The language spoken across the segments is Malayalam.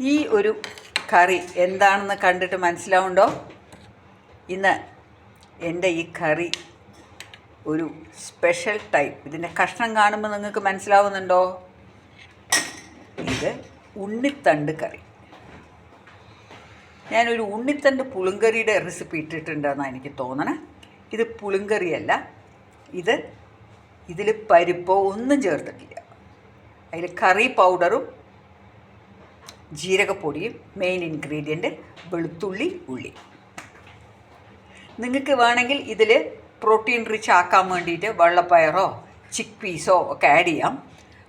ഈ ഒരു കറി എന്താണെന്ന് കണ്ടിട്ട് മനസ്സിലാവുണ്ടോ? ഇന്ന് എന്റെ ഈ കറി ഒരു സ്പെഷ്യൽ ടൈപ്പ്. ഇതിന്റെ കഷ്ണം കാണുമ്പോൾ നിങ്ങൾക്ക് മനസ്സിലാവുന്നുണ്ടോ? ഇത് ഉണ്ണിത്തണ്ട് കറി. ഞാനൊരു ഉണ്ണിത്തണ്ട് പുളിങ്കറിയുടെ റെസിപ്പി ഇട്ടിട്ടുണ്ടെന്നാണ് എനിക്ക് തോന്നണേ. ഇത് പുളിങ്കറിയല്ല. ഇത് ഇതിൽ പരിപ്പോ ഒന്നും ചേർത്തിട്ടില്ല. അതിൽ കറി പൗഡറും ജീരകപ്പൊടിയും മെയിൻ ഇൻഗ്രീഡിയന്റ് വെളുത്തുള്ളി ഉള്ളി. നിങ്ങൾക്ക് വേണമെങ്കിൽ ഇതിൽ പ്രോട്ടീൻ റിച്ച് ആക്കാൻ വേണ്ടിയിട്ട് വെള്ളപ്പയറോ ചിക്ക് പീസോ ഒക്കെ ആഡ് ചെയ്യാം.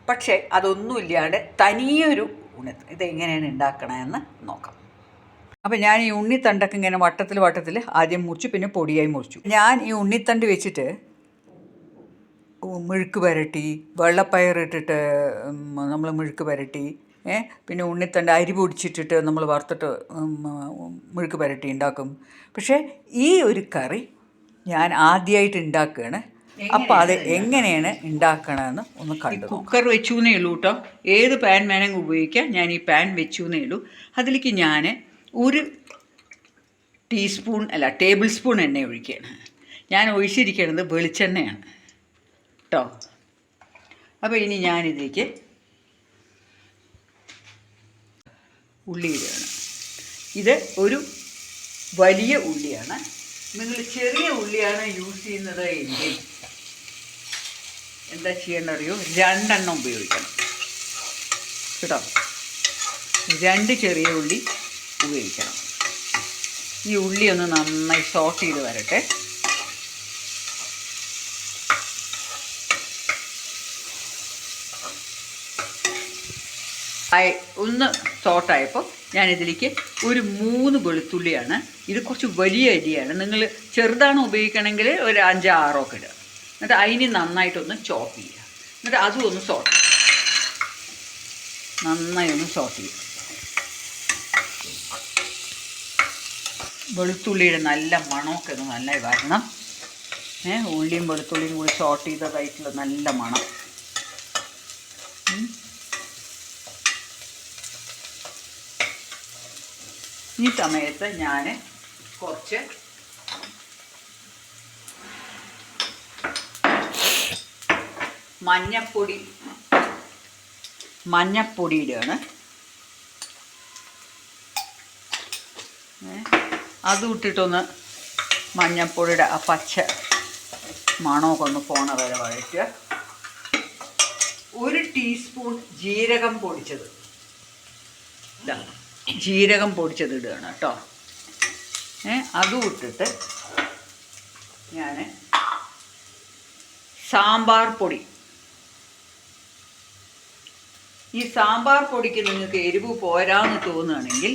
പക്ഷേ അതൊന്നും ഇല്ലാണ്ട് തനിയൊരു ഉണ്ണി ഇത് എങ്ങനെയാണ് ഉണ്ടാക്കണമെന്ന് നോക്കാം. അപ്പോൾ ഞാൻ ഈ ഉണ്ണിത്തണ്ടൊക്കെ ഇങ്ങനെ വട്ടത്തിൽ വട്ടത്തിൽ ആദ്യം മുറിച്ചു പിന്നെ പൊടിയായി മുറിച്ചു. ഞാൻ ഈ ഉണ്ണിത്തണ്ട് വെച്ചിട്ട് മെഴുക്ക് പുരട്ടി വെള്ളപ്പയർ ഇട്ടിട്ട് നമ്മൾ മെഴുക്ക് പുരട്ടി പിന്നെ ഉണ്ണിത്തണ്ട് അരി പൊടിച്ചിട്ടിട്ട് നമ്മൾ വറുത്തിട്ട് മുഴുക്ക് പരട്ടി ഉണ്ടാക്കും. പക്ഷേ ഈ ഒരു കറി ഞാൻ ആദ്യമായിട്ട് ഉണ്ടാക്കുകയാണ്. അപ്പോൾ അത് എങ്ങനെയാണ് ഉണ്ടാക്കണമെന്ന് ഒന്ന് കണ്ടു കുക്കർ വെച്ചു എന്നേ ഉള്ളൂ കേട്ടോ. ഏത് പാൻ വേണമെങ്കിൽ ഉപയോഗിക്കാം. ഞാൻ ഈ പാൻ വെച്ചു എന്നേ ഉള്ളൂ. അതിലേക്ക് ഞാൻ ഒരു ടീസ്പൂൺ അല്ല ടേബിൾ സ്പൂൺ എണ്ണ ഒഴിക്കുകയാണ്. ഞാൻ ഒഴിച്ചിരിക്കുന്നത് വെളിച്ചെണ്ണയാണ്. കേട്ടോ. അപ്പോൾ ഇനി ഞാനിതിലേക്ക് ഉള്ളി ഇടുകയാണ്. ഇത് ഒരു വലിയ ഉള്ളിയാണ്. നിങ്ങൾ ചെറിയ ഉള്ളിയാണ് യൂസ് ചെയ്യുന്നത് എങ്കിൽ എന്താ ചെയ്യേണ്ടറിയോ രണ്ടെണ്ണം ഉപയോഗിക്കണം. കേട്ടോ? രണ്ട് ചെറിയ ഉള്ളി ഉപയോഗിക്കണം. ഈ ഉള്ളി ഒന്ന് നന്നായി സോട്ട് ചെയ്ത് വരട്ടെ. ആയി ഒന്ന് സോട്ടായപ്പോൾ ഞാനിതിലേക്ക് ഒരു മൂന്ന് വെളുത്തുള്ളിയാണ്. ഇത് കുറച്ച് വലിയ അരിയാണ്. നിങ്ങൾ ചെറുതാണ് ഉപയോഗിക്കണമെങ്കിൽ ഒരു അഞ്ച് ആറോ ഒക്കെ ഇടുക. എന്നിട്ട് അതിന് നന്നായിട്ടൊന്ന് ചോപ്പ് ചെയ്യുക. എന്നിട്ട് അതും ഒന്ന് സോട്ട് നന്നായി ഒന്ന് സോട്ട് ചെയ്യുക. വെളുത്തുള്ളിയുടെ നല്ല മണമൊക്കെ ഒന്ന് നന്നായി വരണം. ഏഹ് ഉള്ളിയും വെളുത്തുള്ളിയും കൂടി സോട്ട് ചെയ്തതായിട്ടുള്ള നല്ല മണം. ഈ സമയത്ത് ഞാൻ കുറച്ച് മഞ്ഞപ്പൊടി മഞ്ഞപ്പൊടി ഇടുകയാണ്. അതും ഇട്ടിട്ടൊന്ന് മഞ്ഞപ്പൊടിയുടെ ആ പച്ച മണമൊക്കെ ഒന്ന് പോണ വരെ വഴറ്റുക. ഒരു ടീസ്പൂൺ ജീരകം പൊടിച്ചത്. ഇതാ. ജീരകം പൊടിച്ചത് ഇടുകയാണ് കേട്ടോ അതും ഇട്ടിട്ട് ഞാൻ സാമ്പാർ പൊടി. ഈ സാമ്പാർ പൊടിക്ക് നിങ്ങൾക്ക് എരിവ് പോരാന്ന് തോന്നുകയാണെങ്കിൽ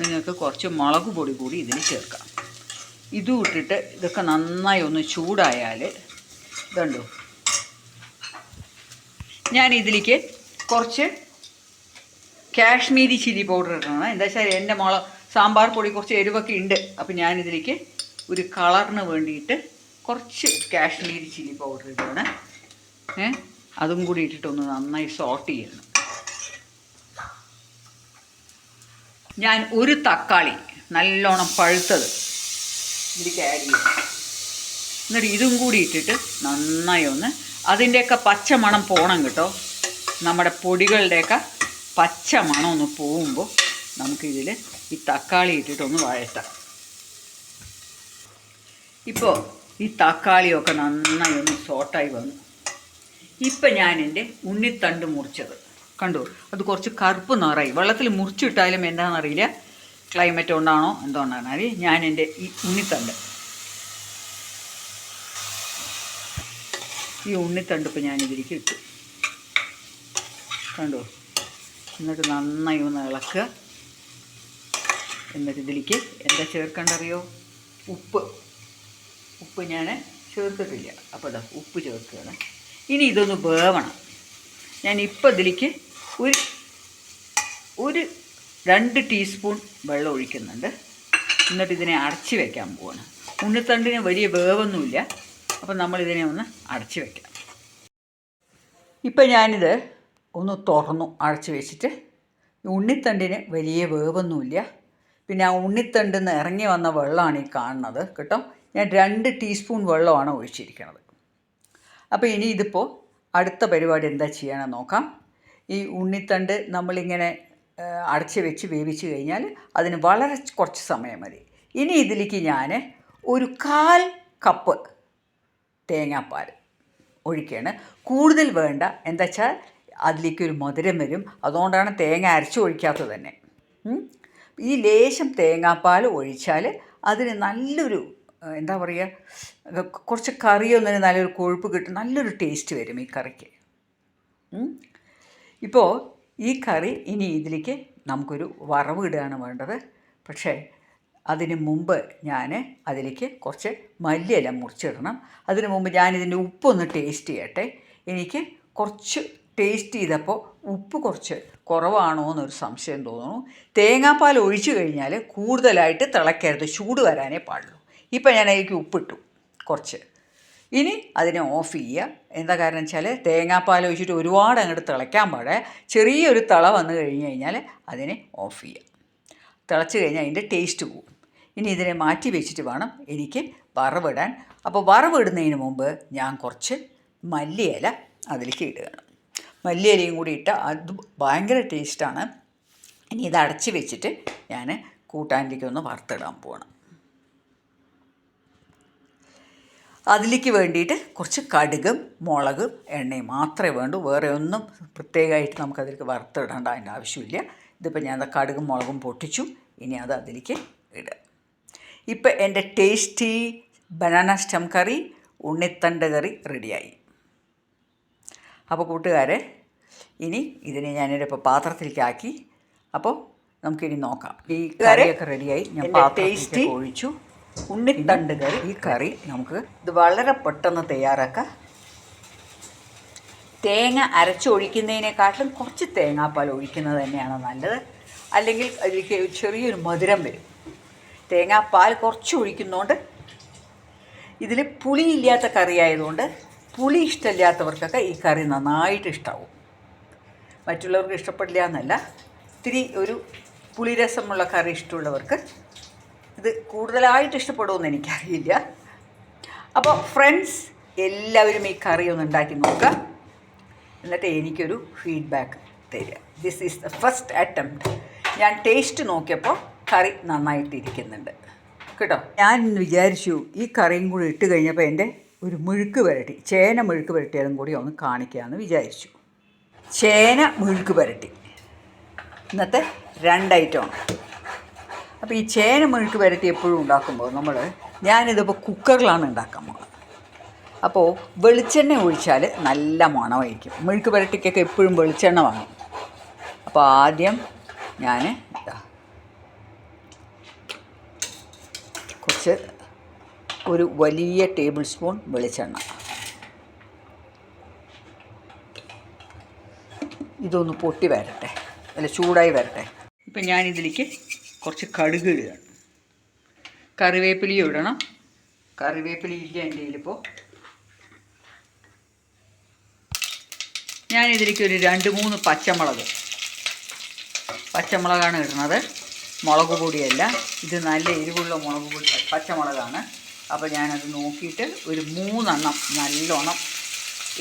നിങ്ങൾക്ക് കുറച്ച് മുളക് പൊടി കൂടി ഇതിൽ ചേർക്കാം. ഇതും ഇട്ടിട്ട് ഇതൊക്കെ നന്നായി ഒന്ന് ചൂടായാൽ ഇതുണ്ടോ? ഞാൻ ഇതിലേക്ക് കുറച്ച് കാശ്മീരി ചില്ലി പൗഡർ ഇടണം. എന്താ വെച്ചാൽ എന്റെ മുള സാമ്പാർ പൊടി കുറച്ച് എരിവൊക്കെ ഉണ്ട് അപ്പം ഞാനിതിലേക്ക് ഒരു കളറിന് വേണ്ടിയിട്ട് കുറച്ച് കാശ്മീരി ചില്ലി പൗഡർ ഇടണം. ഏ അതും കൂടി ഇട്ടിട്ടൊന്ന് നന്നായി സോട്ട് ചെയ്യണം. ഞാൻ ഒരു തക്കാളി നല്ലോണം പഴുത്തത് ഇതിലേക്ക് ആഡ് ചെയ്യണം. എന്നിട്ട് ഇതും കൂടി ഇട്ടിട്ട് നന്നായി ഒന്ന് അതിന്റെയൊക്കെ പച്ച മണം പോകണം കേട്ടോ. നമ്മുടെ പൊടികളുടെയൊക്കെ പച്ച മണം ഒന്ന് പോകുമ്പോൾ നമുക്കിതിൽ ഈ തക്കാളി ഇട്ടിട്ടൊന്ന് വഴറ്റാം. ഇപ്പോൾ ഈ തക്കാളിയൊക്കെ നന്നായി ഒന്ന് സോട്ടായി വന്നു. ഇപ്പം ഞാൻ എന്റെ ഉണ്ണിത്തണ്ട് മുറിച്ചത്. കണ്ടു? അത് കുറച്ച് കറുപ്പ് നിറായി വെള്ളത്തിൽ മുറിച്ചിട്ടാലും എന്താണെന്നറിയില്ല. ക്ലൈമറ്റ് കൊണ്ടാണോ എന്തുകൊണ്ടാണ് അറിയ ഞാൻ എന്റെ ഈ ഉണ്ണിത്തണ്ട്. ഈ ഉണ്ണിത്തണ്ട് ഞാനിതിലേക്ക് ഇട്ടു. കണ്ടോ? എന്നിട്ട് നന്നായി ഒന്ന് ഇളക്കുക എന്നിട്ട് ഇതിലേക്ക് എന്താ ചേർക്കേണ്ടറിയോ? ഉപ്പ്. ഉപ്പ് ഞാൻ ചേർത്തിട്ടില്ല. അപ്പോൾ ഇതാ ഉപ്പ് ചേർക്കുകയാണ്. ഇനി ഇതൊന്ന് വേവണം. ഞാൻ ഇപ്പോൾ ഇതിലേക്ക് ഒരു ഒരു രണ്ട് ടീസ്പൂൺ വെള്ളം ഒഴിക്കുന്നുണ്ട്. എന്നിട്ട് ഇതിനെ അടച്ചു വയ്ക്കാൻ പോവാണ്. ഉണ്ണിത്തണ്ടിന് വലിയ വേവൊന്നുമില്ല. അപ്പം നമ്മളിതിനെ ഒന്ന് അടച്ചു വയ്ക്കാം ഇപ്പം ഞാനിത് ഒന്ന് തുറന്നു അടച്ചു വെച്ചിട്ട് ഉണ്ണിത്തണ്ടിന് വലിയ വേവൊന്നുമില്ല. പിന്നെ ആ ഉണ്ണിത്തണ്ടിൽ നിന്ന് ഇറങ്ങി വന്ന വെള്ളമാണ് ഈ കാണുന്നത് കേട്ടോ. ഞാൻ രണ്ട് ടീസ്പൂൺ വെള്ളമാണ് ഒഴിച്ചിരിക്കുന്നത് അപ്പോൾ ഇനി ഇതിപ്പോൾ അടുത്ത പരിപാടി എന്താ ചെയ്യണമെന്ന് നോക്കാം. ഈ ഉണ്ണിത്തണ്ട് നമ്മളിങ്ങനെ അടച്ച് വെച്ച് വേവിച്ച് കഴിഞ്ഞാൽ അതിന് വളരെ കുറച്ച് സമയം മതി. ഇനി ഇതിലേക്ക് ഞാൻ ഒരു കാൽ കപ്പ് തേങ്ങാപ്പാൽ ഒഴിക്കുകയാണ് കൂടുതൽ വേണ്ട. എന്താ വെച്ചാൽ അതിലേക്ക് ഒരു മധുരം വരും. അതുകൊണ്ടാണ് തേങ്ങ അരച്ച് ഒഴിക്കാത്തത് തന്നെ. ഈ ലേശം തേങ്ങാപ്പാൽ ഒഴിച്ചാൽ അതിന് നല്ലൊരു എന്താ പറയുക കുറച്ച് കറിയൊന്നിന് നല്ലൊരു കൊഴുപ്പ് കിട്ടും. നല്ലൊരു ടേസ്റ്റ് വരും ഈ കറിക്ക്. ഇപ്പോൾ ഈ കറി ഇനി ഇതിലേക്ക് നമുക്കൊരു വറവ് ഇടുകയാണ് വേണ്ടത്. പക്ഷേ അതിന് മുമ്പ് ഞാൻ അതിലേക്ക് കുറച്ച് മല്ലിയില മുറിച്ചിടണം. അതിന് മുമ്പ് ഞാനിതിന്റെ ഉപ്പൊന്ന് ടേസ്റ്റ് ചെയ്യട്ടെ. എനിക്ക് കുറച്ച് ടേസ്റ്റ് ചെയ്തപ്പോൾ ഉപ്പ് കുറച്ച് കുറവാണോ എന്നൊരു സംശയം തോന്നുന്നു. തേങ്ങാപ്പാൽ ഒഴിച്ചു കഴിഞ്ഞാൽ കൂടുതലായിട്ട് തിളയ്ക്കരുത് ചൂട് വരാനേ പാടുള്ളൂ. ഇപ്പം ഞാൻ അതിലേക്ക് ഉപ്പിട്ടു കുറച്ച്. ഇനി അതിനെ ഓഫ് ചെയ്യുക. എന്താ കാരണം വെച്ചാൽ തേങ്ങാപ്പാൽ ഒഴിച്ചിട്ട് ഒരുപാട് അങ്ങോട്ട് തിളയ്ക്കാൻ പാടെ. ചെറിയൊരു തിള വന്നു കഴിഞ്ഞ് കഴിഞ്ഞാൽ അതിനെ ഓഫ് ചെയ്യുക. തിളച്ച് കഴിഞ്ഞാൽ അതിന്റെ ടേസ്റ്റ് പോവും. ഇനി ഇതിനെ മാറ്റി വെച്ചിട്ട് വേണം എനിക്ക് വറവിടാൻ. അപ്പോൾ വറവിടുന്നതിന് മുമ്പ് ഞാൻ കുറച്ച് മല്ലിയില അതിലേക്ക് ഇടുകയാണ്. മല്ലിയിലയും കൂടി ഇട്ട് അത് ഭയങ്കര ടേസ്റ്റാണ്. ഇനി ഇത് അടച്ച് വെച്ചിട്ട് ഞാൻ കൂട്ടാനിലേക്ക് ഒന്ന് വറുത്തിടാൻ പോകണം അതിലേക്ക് വേണ്ടിയിട്ട് കുറച്ച് കടുകും മുളകും എണ്ണയും മാത്രമേ വേണ്ടൂ. വേറെ ഒന്നും പ്രത്യേകമായിട്ട് നമുക്കതിലേക്ക് വറുത്തിടേണ്ട അതിന്റെ ആവശ്യമില്ല. ഇതിപ്പോൾ ഞാൻ കടുകും മുളകും പൊട്ടിച്ചു. ഇനി അത് അതിലേക്ക് ഇടുക. ഇപ്പം എന്റെ ടേസ്റ്റി ബനാന സ്റ്റം കറി ഉണ്ണിത്തണ്ട് കറി റെഡിയായി. അപ്പോൾ കൂട്ടുകാരെ ഇനി ഇതിനെ ഞാനിപ്പോൾ പാത്രത്തിലേക്ക് ആക്കി അപ്പോൾ നമുക്കിനി നോക്കാം. ഈ കറിയൊക്കെ റെഡിയായി. ഞാൻ പാത്രത്തിലേക്ക് ഒഴിച്ചു. ഉണ്ണിത്തണ്ട് കറി. ഈ കറി നമുക്ക് ഇത് വളരെ പെട്ടെന്ന് തയ്യാറാക്കാം. തേങ്ങ അരച്ചൊഴിക്കുന്നതിനെക്കാട്ടിലും കുറച്ച് തേങ്ങാപ്പാൽ ഒഴിക്കുന്നത് തന്നെയാണ് നല്ലത്. അല്ലെങ്കിൽ അതിലേക്ക് ചെറിയൊരു മധുരം വരും. തേങ്ങാപ്പാൽ കുറച്ച് ഒഴിക്കുന്നതുകൊണ്ട് ഇതിൽ പുളിയില്ലാത്ത കറി ആയതുകൊണ്ട് പുളി ഇഷ്ടമില്ലാത്തവർക്കൊക്കെ ഈ കറി നന്നായിട്ട് ഇഷ്ടമാവും മറ്റുള്ളവർക്ക് ഇഷ്ടപ്പെടില്ല എന്നല്ല. ഇത്തിരി ഒരു പുളിരസമുള്ള കറി ഇഷ്ടമുള്ളവർക്ക് ഇത് കൂടുതലായിട്ട് ഇഷ്ടപ്പെടുമെന്ന് എനിക്കറിയില്ല. അപ്പോൾ ഫ്രണ്ട്സ് എല്ലാവരും ഈ കറി ഒന്ന് ഉണ്ടാക്കി നോക്കുക. എന്നിട്ട് എനിക്കൊരു ഫീഡ്ബാക്ക് തരിക. This is the first attempt ഞാൻ ടേസ്റ്റ് നോക്കിയപ്പോൾ കറി നന്നായിട്ടിരിക്കുന്നുണ്ട്. കേട്ടോ? ഞാൻ വിചാരിച്ചു ഈ കറിയും കൂടി ഇട്ട് കഴിഞ്ഞപ്പോൾ എന്റെ ഒരു മുഴുക്ക് പുരട്ടി ചേന മുഴുക്ക് പുരട്ടിയതും കൂടി ഒന്ന് കാണിക്കാമെന്ന് വിചാരിച്ചു. ചേന മുഴുക്ക് പുരട്ടി. ഇന്നത്തെ രണ്ട് ഐറ്റമാണ് അപ്പോൾ ഈ ചേന മുഴുക്ക് പുരട്ടി എപ്പോഴും ഉണ്ടാക്കുമ്പോൾ നമ്മൾ ഞാനിതിപ്പോൾ കുക്കറിലാണ് ഉണ്ടാക്കാൻ പോകുന്നത് അപ്പോൾ വെളിച്ചെണ്ണ ഒഴിച്ചാൽ നല്ല മണമായിരിക്കും. മുഴുക്ക് പുരട്ടിക്കൊക്കെ എപ്പോഴും വെളിച്ചെണ്ണ വാങ്ങും. അപ്പോൾ ആദ്യം ഞാൻ കുറച്ച് ഒരു വലിയ ടേബിൾ സ്പൂൺ വെളിച്ചെണ്ണ. ഇതൊന്ന് പൊട്ടി വരട്ടെ. അല്ല ചൂടായി വരട്ടെ. ഇപ്പം ഞാനിതിലേക്ക് കുറച്ച് കടുക് ഇടുകയാണ് കറിവേപ്പിലയും ഇടണം. കറിവേപ്പില ഇല്ല എന്റെ ഞാൻ ഇതിലേക്ക് ഒരു രണ്ട് മൂന്ന് പച്ചമുളക്. പച്ചമുളകാണ് ഇടുന്നത്. മുളക് പൊടിയല്ല. ഇത് നല്ല എരിവുള്ള മുളക് പൊടി പച്ചമുളകാണ്. അപ്പോൾ ഞാനത് നോക്കിയിട്ട് ഒരു മൂന്നെണ്ണം നല്ലോണം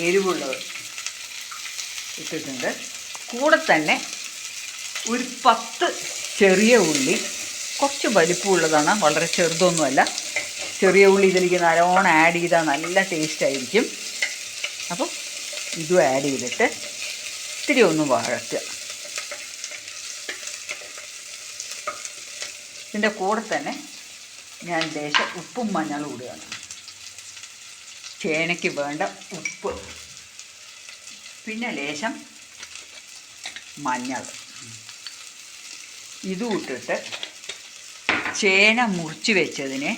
എരിവുള്ളത് ഇട്ടിട്ടുണ്ട്. കൂടെ തന്നെ ഒരു പത്ത് ചെറിയ ഉള്ളി കുറച്ച് വലിപ്പമുള്ളതാണ് വളരെ ചെറുതൊന്നുമല്ല. ചെറിയ ഉള്ളി ഇതിലേക്ക് നല്ലോണം ആഡ് ചെയ്താൽ നല്ല ടേസ്റ്റ് ആയിരിക്കും. അപ്പോൾ ഇതും ആഡ് ചെയ്തിട്ട് ഇത്തിരി ഒന്ന് വഴറ്റുക. ഇതിന്റെ കൂടെ തന്നെ ഞാൻ ദേശം ഉപ്പും മഞ്ഞളും ഇടുകയാണ്. ചേനയ്ക്ക് വേണ്ട ഉപ്പ് പിന്നെ ലേശം മഞ്ഞൾ. ഇതും ഇട്ടിട്ട് ചേന മുറിച്ച് വെച്ചതിനെ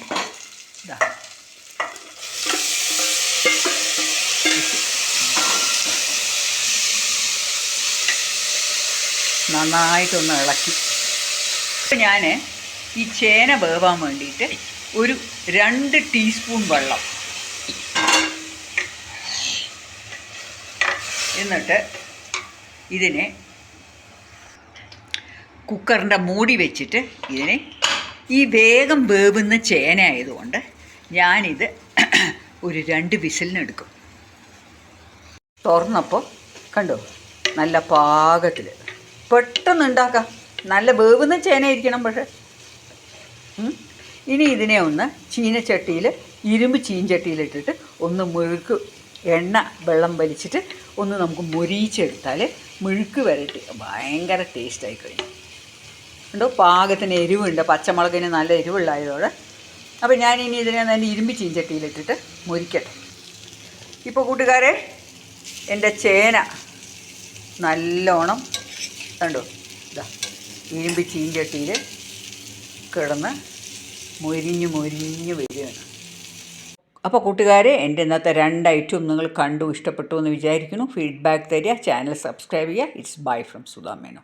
ഇതാ നന്നായിട്ടൊന്ന് ഇളക്കി. ഞാൻ ഈ ചേന വേവാൻ വേണ്ടിയിട്ട് ഒരു രണ്ട് ടീസ്പൂൺ വെള്ളം എന്നിട്ട് ഇതിനെ കുക്കറിന്റെ മൂടി വെച്ചിട്ട് ഇതിനെ ഈ വേഗം വേവുന്ന ചേന ആയതുകൊണ്ട് ഞാനിത് ഒരു രണ്ട് വിസിലിനെടുക്കും തുറന്നപ്പോൾ കണ്ടോ? നല്ല പാകത്തിൽ. പെട്ടെന്ന് ഉണ്ടാക്കാം. നല്ല വേവുന്ന ചേന ഇരിക്കണം പക്ഷേ. ഇനി ഇതിനെ ഒന്ന് ചീനച്ചട്ടിയിൽ ഇരുമ്പ് ചീനച്ചട്ടിയിലിട്ടിട്ട് ഒന്ന് മുഴുക്ക് എണ്ണ വെള്ളം വലിച്ചിട്ട് ഒന്ന് നമുക്ക് മൊരീച്ചെടുത്താൽ മുഴുക്ക് വരട്ടി ഭയങ്കര ടേസ്റ്റായി കഴിഞ്ഞു ഉണ്ടോ പാകത്തിന് എരിവുണ്ട്. പച്ചമുളകിന് നല്ല എരിവുള്ളായതോടെ അപ്പോൾ ഞാൻ ഇനി ഇതിനെ നല്ല ഇരുമ്പി ചീഞ്ചട്ടിയിലിട്ടിട്ട് മുരിക്കട്ടെ. ഇപ്പോൾ കൂട്ടുകാരെ എന്റെ ചേന നല്ലോണം കണ്ടോ? ഇതാ ഇരുമ്പി ചീഞ്ചട്ടിയിൽ കിടന്ന് മൊരിഞ്ഞ് മൊരിഞ്ഞ് വരികയാണ്. അപ്പോൾ കൂട്ടുകാരെ എന്റെ ഇന്നത്തെ രണ്ട് ഐറ്റം നിങ്ങൾ കണ്ടു ഇഷ്ടപ്പെട്ടു എന്ന് വിചാരിക്കുന്നു. ഫീഡ്ബാക്ക് തരിക ചാനൽ സബ്സ്ക്രൈബ് ചെയ്യുക. It's bye from Sudha Menon